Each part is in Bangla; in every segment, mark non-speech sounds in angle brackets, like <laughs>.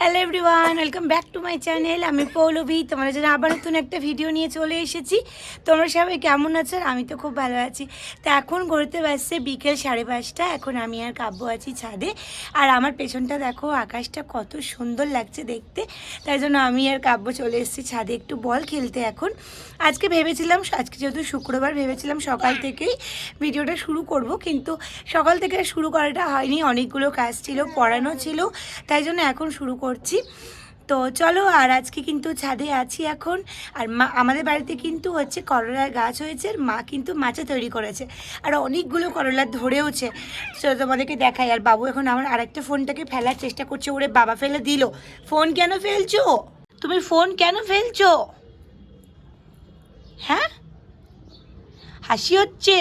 Hello everyone welcome back to my channel আমি পৌলভি তোমার জন্য আবার নতুন একটা ভিডিও নিয়ে চলে এসেছি। তোমরা সবাই কেমন আছো? আমি তো খুব ভালো আছি। তো এখন ঘুরতে বাসছে বিকেল সাড়ে পাঁচটা। এখন আমি আর কাব্য আছি ছাদে। আর আমার পেছনটা দেখো, আকাশটা কত সুন্দর লাগছে দেখতে। তাই জন্য আমি আর কাব্য চলে এসেছি ছাদে একটু বল খেলতে এখন। আজকে ভেবেছিলাম, আজকে যেহেতু শুক্রবার, ভেবেছিলাম সকাল থেকেই ভিডিওটা শুরু করব। কিন্তু সকাল থেকে শুরু করাটা হয়নি। অনেকগুলো কাজ ছিল, পড়ানো ছিল। তাই জন্য এখন শুরু করছি। তো চলো আর আজকে কিন্তু ছাদে আছি এখন। আর মা আমাদের বাড়িতে কিন্তু হচ্ছে করলার গাছ হয়েছে আর মা কিন্তু মাচা তৈরি করেছে। আর অনেকগুলো করলা ধরেওছে। তো তোমাদেরকে দেখাই। আর বাবু এখন আমার আরেকটা ফোনটাকে ফেলার চেষ্টা করছে ওরে বাবা ফেলে দিল। ফোন কেন ফেলছো? তুমি ফোন কেন ফেলছো? হ্যাঁ? হাসি হচ্ছে?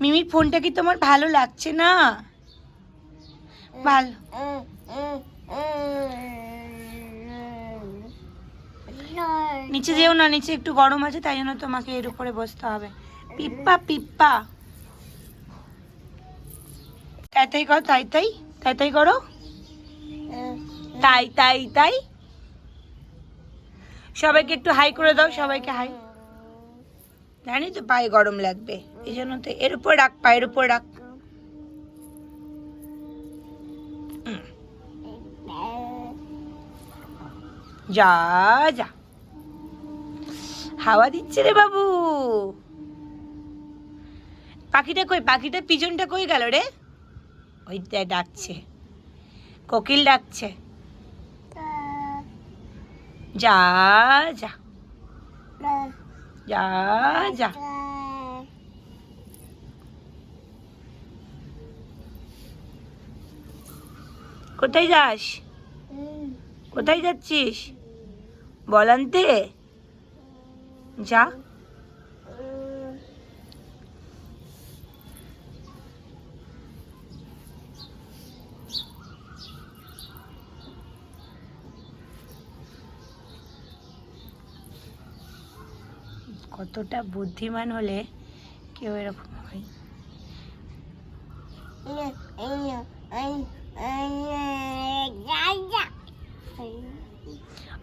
মিমির ফোনটা কি তোমার ভালো লাগছে না? ভালো। নিচে যেও না, নিচে একটু গরম আছে, তাই জন্য তোমাকে এর উপরে বসতে হবে। পিপ্পা পিপ্পা। তাই তাই করো, তাই তাই তাই তাই করো। তাই তাই তাই। সবাইকে একটু হাই করে দাও, সবাইকে হাই। জানি তো পায়ে গরম লাগবে, এই জন্য তো এর উপর রাখ, পায়ের উপর রাখ। যা যা। হাওয়া দিচ্ছে রে বাবু। পাখিটা কই পাখিটা পিজনটা কই গেল রে? ওই ডাকছে। কোকিল ডাকছে। যা যা। যা যা। কোথায় যাস? কোথায় যাচ্ছিস? বল আনতে যা। কতটা বুদ্ধিমান হলে কেউ এরকম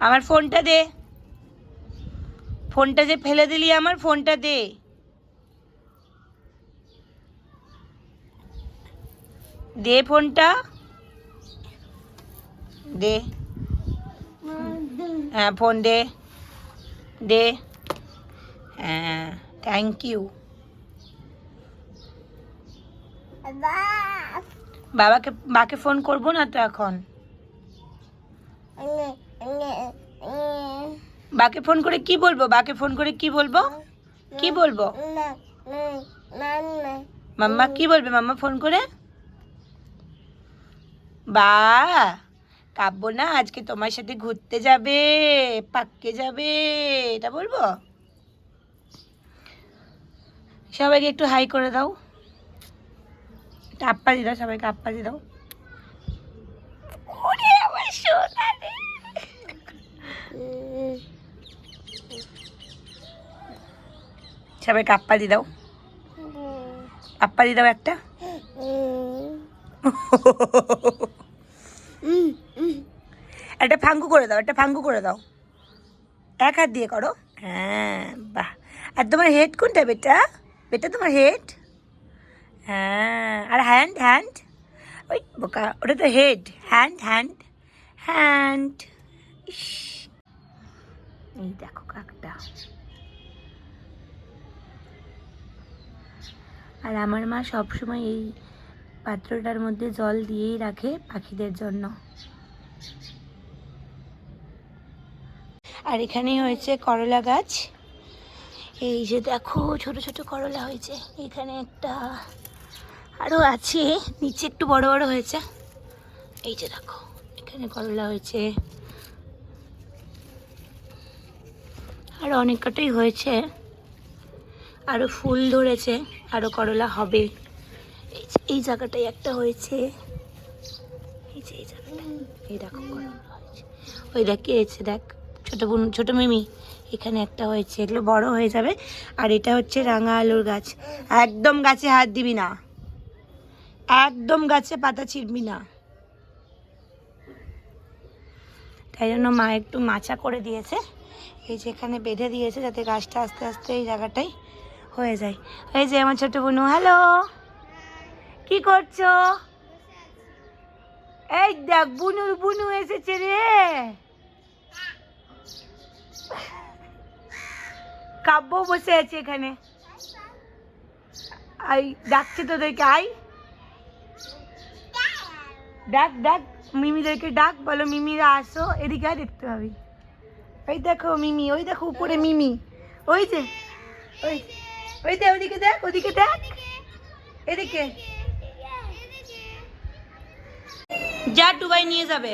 আমার ফোনটা দে। ফোনটা যে ফেলে দিলি আমার ফোনটা দে। দে ফোনটা। দে। হ্যাঁ ফোন দে। দে। হ্যাঁ থ্যাংক ইউ বাবাকে বাকে ফোন করব না তো এখন? বাকে ফোন করে কি বলব? বাকে ফোন করে কি বলব? কি বলব? মাম্মা কি বলবে মাম্মা ফোন করে? বা, কাব্য না, আজকে তোমার সাথে ঘুরতে যাবে, পাক্কে যাবে, এটা বলব? সবাইকে একটু হাই করে দাও। একটা আপ্পা দি দাও, সবাইকে আপ্পা দি দাও। সোনা। সবাইকে আপ্পা দি দাও। আপ্পা দি দাও একটা। একটা ফাঙ্গু করে দাও, একটা ফাঙ্গু করে দাও। এক হাত দিয়ে করো। হ্যাঁ বাহ। আর তোমার হেড কোনটা বেটা? বেটা তোমার হেড হ্যাঁ আর হ্যান্ড হ্যান্ড ওই বোকা, ওটা তো হেড হ্যান্ড হ্যান্ড হ্যান্ড এই দেখো কাকটা। আর আমার মা সবসময় এই পাত্রটার মধ্যে জল দিয়েই রাখে পাখিদের জন্য। আর এখানে হয়েছে করলা গাছ। এই যে দেখো, ছোট ছোট করলা হয়েছে। এখানে একটা আরও আছে, নিচে একটু বড় বড় হয়েছে। এই যে দেখো, এখানে করলা হয়েছে। আরও অনেক কটাই হয়েছে। আরও ফুল ধরেছে আরও করলা হবে। এই জায়গাটায় একটা হয়েছে। এই যে, এই জায়গাটা। এই দেখো, করলা ওই দেখ কে হয়েছে দেখ, ছোট বোন, ছোট মিমি, এখানে একটা হয়েছে। এগুলো বড় হয়ে যাবে। আর এটা হচ্ছে রাঙা আলুর গাছ। একদম গাছে হাত দিবি না। একদম গাছে পাতা ছিঁড়বি না। তাই জন্য মা একটু মাচা করে দিয়েছে। এই যে এখানে বেঁধে দিয়েছে যাতে গাছটা আস্তে আস্তে এই জায়গাটাই হয়ে যায়। এই যে আমার ছোট বোনু, হ্যালো। কি করছ? এই দেখ বুনুর বুনু এসেছে রে। কাব্য বসে আছে এখানে। আই, ডাকছে তোদেরকে, আই। ডাক ডাক, মিমিদেরকে ডাক, বলো, মিমিরা আসো, এদিকে দেখতে পাবি। ওই দেখো মিমি ওই দেখো উপরে মিমি। ওই যে ওই ওই দেখ ওদিকে দেখ ওদিকে দেখ। এদিকে। যা টুবাই নিয়ে যাবে।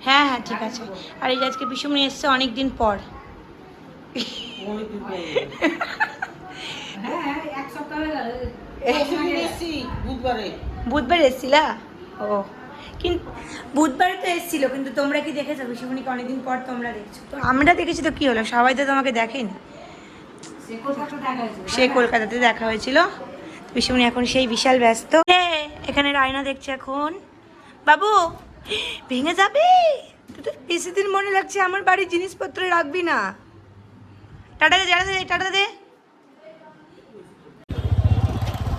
হ্যাঁ হ্যাঁ ঠিক আছে। আর এই আজকে পিসুমনি এসছে অনেক দিন পর <laughs> বুধবার এসছিলা? ও। কিন্তু বুধবারে তো এসেছিল কিন্তু তোমরা কি দেখেছ? পিসুমনিকে অনেকদিন পর তোমরা দেখছ? তো আমরা দেখেছি তো কি হলো? সবাই তো তোমাকে দেখেনি। সে কলকাতাতে দেখা হয়েছিল। পিসুমনি এখন সেই বিশাল ব্যস্ত। এখানে রায়না দেখছে এখন। বাবু ভেঙে যাবে? তুই তো বেশি দিন মনে লাগছে আমার বাড়ির জিনিসপত্র রাখবি না। টাটা দে টাটা দে টাটা দে।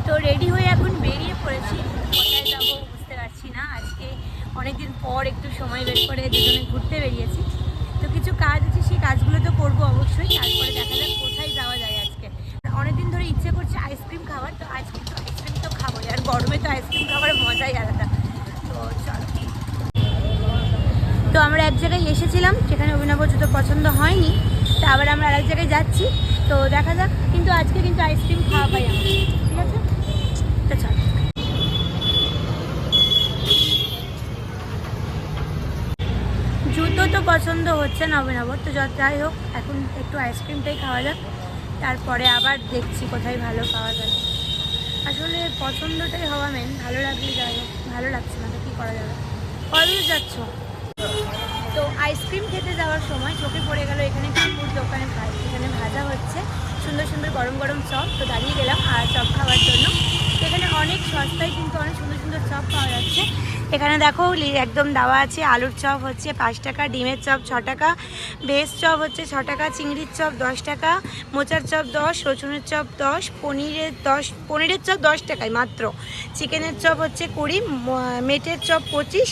তো রেডি হয়ে এখন বেরিয়ে পড়েছি। অনেকদিন পর একটু সময় বের করে দুজনে ঘুরতে বেরিয়েছি। তো কিছু কাজ আছে, সেই কাজগুলো তো করব অবশ্যই। তারপরে দেখা যাক কোথায় যাওয়া যায় আজকে। অনেকদিন ধরে ইচ্ছে করছে আইসক্রিম খাওয়ার, তো আজকে তো আইসক্রিম তো খাবোই। আর গরমে তো আইসক্রিম খাওয়ার মজাই আলাদা। তো চলো। তো আমরা এক জায়গায় এসেছিলাম সেখানে অভিনব জুতো পছন্দ হয়নি। তা আবার আমরা আরেক জায়গায় যাচ্ছি। তো দেখা যাক, কিন্তু আজকে কিন্তু আইসক্রিম খাওয়া পাই আমরা। ঠিক আছে তো চল জুতো তো পছন্দ হচ্ছে না অভিনব, তো যত যাই হোক, এখন একটু আইসক্রিমটাই খাওয়া যাক, তারপরে আবার দেখছি কোথায় ভালো পাওয়া যায়। আসলে পছন্দটাই হওয়া মেন ভালো লাগলে যাই হোক, ভালো লাগছে না তো কী করা যাবে? কবে যাচ্ছ? তো আইসক্রিম খেতে যাওয়ার সময় চোখে পড়ে গেল এখানে কাকুর দোকানে এখানে ভাজা হচ্ছে, সুন্দর সুন্দর গরম গরম চপ, তো দাঁড়িয়ে গেলাম, আর চপ খাওয়ার জন্য। অনেক সস্তায় কিন্তু অনেক সুন্দর সুন্দর চপ পাওয়া যাচ্ছে। এখানে দেখো একদম দেওয়া আছে আলুর চপ হচ্ছে পাঁচ টাকা ডিমের চপ ছ টাকা ভেজ চপ হচ্ছে ছ টাকা চিংড়ির চপ দশ টাকা মোচার চপ দশ রসুনের চপ দশ পনিরের দশ পনিরের চপ দশ টাকায় মাত্র। চিকেনের চপ হচ্ছে কুড়ি মেটের চপ পঁচিশ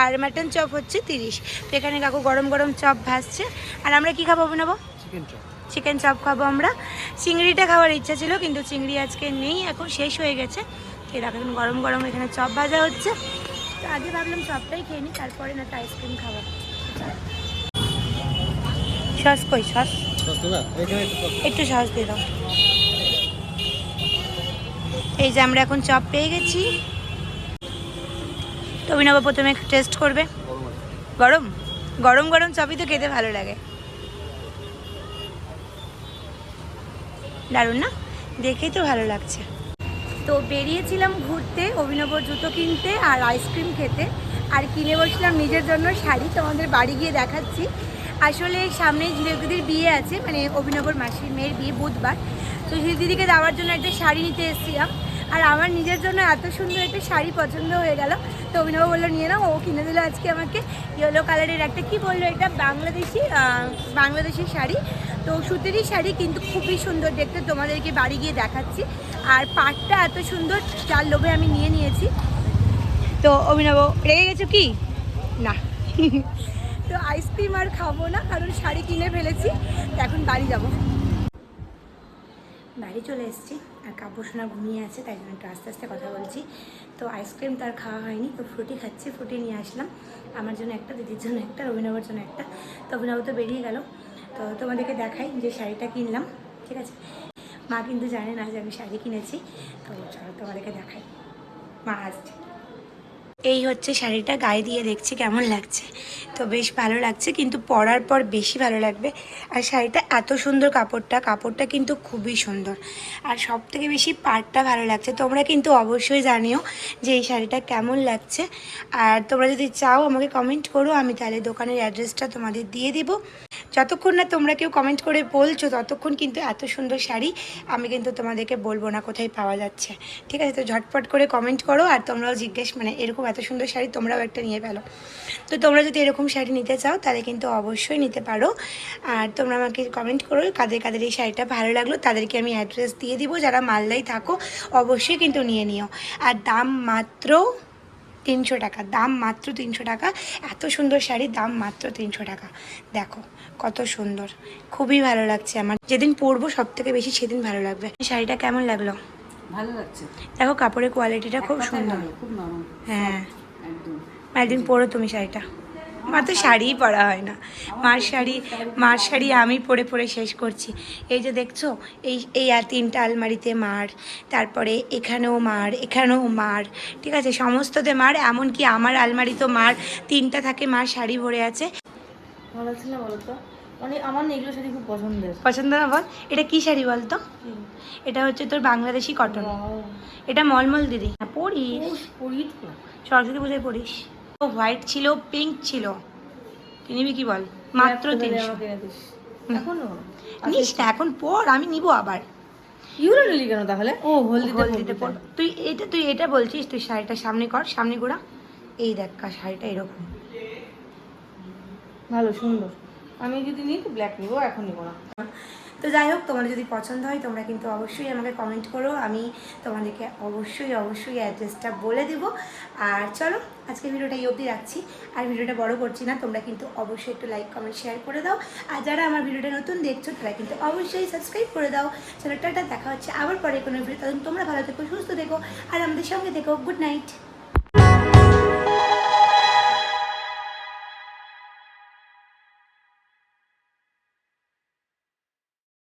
আর মাটন চপ হচ্ছে তিরিশ। তো এখানে কাকু গরম গরম চপ ভাসছে আর আমরা কি খাব নেব চিকেন চপ চিকেন চপ খাব আমরা। চিংড়িটা খাওয়ার ইচ্ছা ছিল কিন্তু চিংড়ি আজকে নেই এখন শেষ হয়ে গেছে। এই দেখো এখন গরম গরম এখানে চপ ভাজা হচ্ছে। তো আগে ভাবলাম চপটাই খেয়ে নিই তারপরে না আইসক্রিম খাব। সস কই সস? একটু সস। দিয়ে দাও। এই যে আমরা এখন চপ পেয়ে গেছি। তো অভিনব প্রথমে একটু টেস্ট করবে। গরম গরম? গরম গরম চপই তো খেতে ভালো লাগে। দারুণ না? দেখেই তো ভালো লাগছে। তো বেরিয়েছিলাম ঘুরতে, অভিনব জুতো কিনতে আর আইসক্রিম খেতে। আর কিনে বসলাম নিজের জন্য শাড়ি, তোমাদের বাড়ি গিয়ে দেখাচ্ছি। আসলে সামনে ঝিলেদিদির বিয়ে আছে মানে অভিনবর মাসির মেয়ের বিয়ে বুধবার। তো দিদিকে দেওয়ার জন্য একটা শাড়ি নিতে এসেছিলাম। আর আমার নিজের জন্য এত সুন্দর একটা শাড়ি পছন্দ হয়ে গেল। তো অভিনব বলল, নিয়ে নাও, ও কিনে দিল আজকে আমাকে ইয়েলো কালারের একটা। কি বলল এটা? বাংলাদেশি বাংলাদেশি শাড়ি। তো সুতিরই শাড়ি, কিন্তু খুবই সুন্দর দেখতে। তোমাদেরকে বাড়ি গিয়ে দেখাচ্ছি। আর পাটটা এত সুন্দর, যার লোভে আমি নিয়ে নিয়েছি। তো অভিনব, রেগে গেছো কি? না। <laughs> তো আইসক্রিম আর খাব না, কারণ শাড়ি কিনে ফেলেছি। এখন বাড়ি যাব। বাড়ি চলে এসেছি। কাপড় ঘুমিয়ে আছে, তাই জন্য একটু আস্তে আস্তে কথা বলছি। তো আইসক্রিম তার খাওয়া হয়নি, তো ফ্রুটি খাচ্ছি, ফ্রুটি নিয়ে আসলাম। আমার জন্য একটা, দিদির জন্য একটা অভিনবর জন্য একটা। তো অভিনব তো বেরিয়ে গেল। তো তোমাদেরকে দেখাই যে শাড়িটা কিনলাম, ঠিক আছে? মা কিন্তু জানে না যে আমি শাড়ি কিনেছি, তো চলো তোমাদেরকে দেখাই। মা আসছে। এই হচ্ছে শাড়িটা, গায়ে দিয়ে দেখছি কেমন লাগছে। তো বেশ ভালো লাগছে, কিন্তু পরার পর বেশি ভালো লাগবে। আর শাড়িটা এত সুন্দর কাপড়টা কাপড়টা কিন্তু খুবই সুন্দর। আর সব থেকে বেশি পাড়টা ভালো লাগছে, তোমরা কিন্তু অবশ্যই জানিও যে এই শাড়িটা কেমন লাগছে। আর তোমরা যদি চাও আমাকে কমেন্ট করো, আমি তাহলে দোকানের অ্যাড্রেসটা তোমাদের দিয়ে দিব। যতক্ষণ না তোমরা কেউ কমেন্ট করে বলছো, ততক্ষণ কিন্তু এত সুন্দর শাড়ি আমি কিন্তু তোমাদেরকে বলব না কোথায় পাওয়া যাচ্ছে। ঠিক আছে, তো ঝটপট করে কমেন্ট করো আর তোমরাও জিজ্ঞেস মানে এরকম এত সুন্দর শাড়ি তোমরাও একটা নিয়ে ফেলো। তো তোমরা যদি এরকম শাড়ি নিতে চাও, তাহলে কিন্তু অবশ্যই নিতে পারো। আর তোমরা আমাকে কমেন্ট করো কাদের কাদের এই শাড়িটা ভালো লাগল, তাদেরকে আমি অ্যাড্রেস দিয়ে দিব। যারা মালদায় থাকো, অবশ্যই কিন্তু নিয়ে নিও। আর দাম মাত্র তিনশো টাকা দাম মাত্র তিনশো টাকা এত সুন্দর শাড়ি দাম মাত্র তিনশো টাকা। দেখো কত সুন্দর খুবই ভালো লাগছে আমার। যেদিন পরবো সব থেকে বেশি সেদিন ভালো লাগবে। শাড়িটা কেমন লাগল? ভালো লাগছে। দেখো কাপড়ের কোয়ালিটিটা খুব সুন্দর। হ্যাঁ। একদিন পরো তুমি শাড়িটা। মার তো শাড়িই পরা হয় না। মার শাড়ি মার শাড়ি আমি পরে পরে শেষ করছি। এই যে দেখছ এই এই আর তিনটা আলমারিতে মার তারপরে এখানেও মার এখানেও মার ঠিক আছে? সমস্ততে মার এমনকি আমার আলমারি তো মার তিনটা থাকে মার শাড়ি ভরে আছে। ভালো না মানে আমার এগুলো শাড়ি খুব পছন্দের। পছন্দ না বল? এটা কি শাড়ি বলতো? এটা হচ্ছে তোর বাংলাদেশি কটন এটা মলমল দিদি। হ্যাঁ পরিস। তো না। সরস্বতী পুজোয় পরিস। হোয়াইট ছিল পিঙ্ক ছিল। তুই নিবি কি বল? মাত্র তিনশো। নিস না এখন পর আমি নিব আবার। ইউরো নিলি কেন তাহলে? ও হলদিতে হলদিতে পর। তুই। এটা তুই এটা বলছিস তুই শাড়িটা সামনে কর সামনে ঘোরা। এই দেখ কা শাড়িটা এরকম। ভালো সুন্দর। আমি যদি নিই তো ব্ল্যাক নিবো এখন নিবো না। তো যাই হোক তোমাদের যদি পছন্দ হয় তোমরা কিন্তু অবশ্যই আমাকে কমেন্ট করো। আমি তোমাদেরকে অবশ্যই অবশ্যই অ্যাড্রেসটা বলে দেবো। আর চলো আজকে ভিডিওটা এই অবধি রাখছি। আর ভিডিওটা বড় করছি না, তোমরা কিন্তু অবশ্যই একটু লাইক কমেন্ট শেয়ার করে দাও। আর যারা আমার ভিডিওটা নতুন দেখছ, তারা কিন্তু অবশ্যই সাবস্ক্রাইব করে দাও। টাটা, দেখা হচ্ছে আবার পরে কোনো ভিডিও তখন তোমরা ভালো থেকো, সুস্থ দেখো আর আমাদের সঙ্গে দেখো গুড নাইট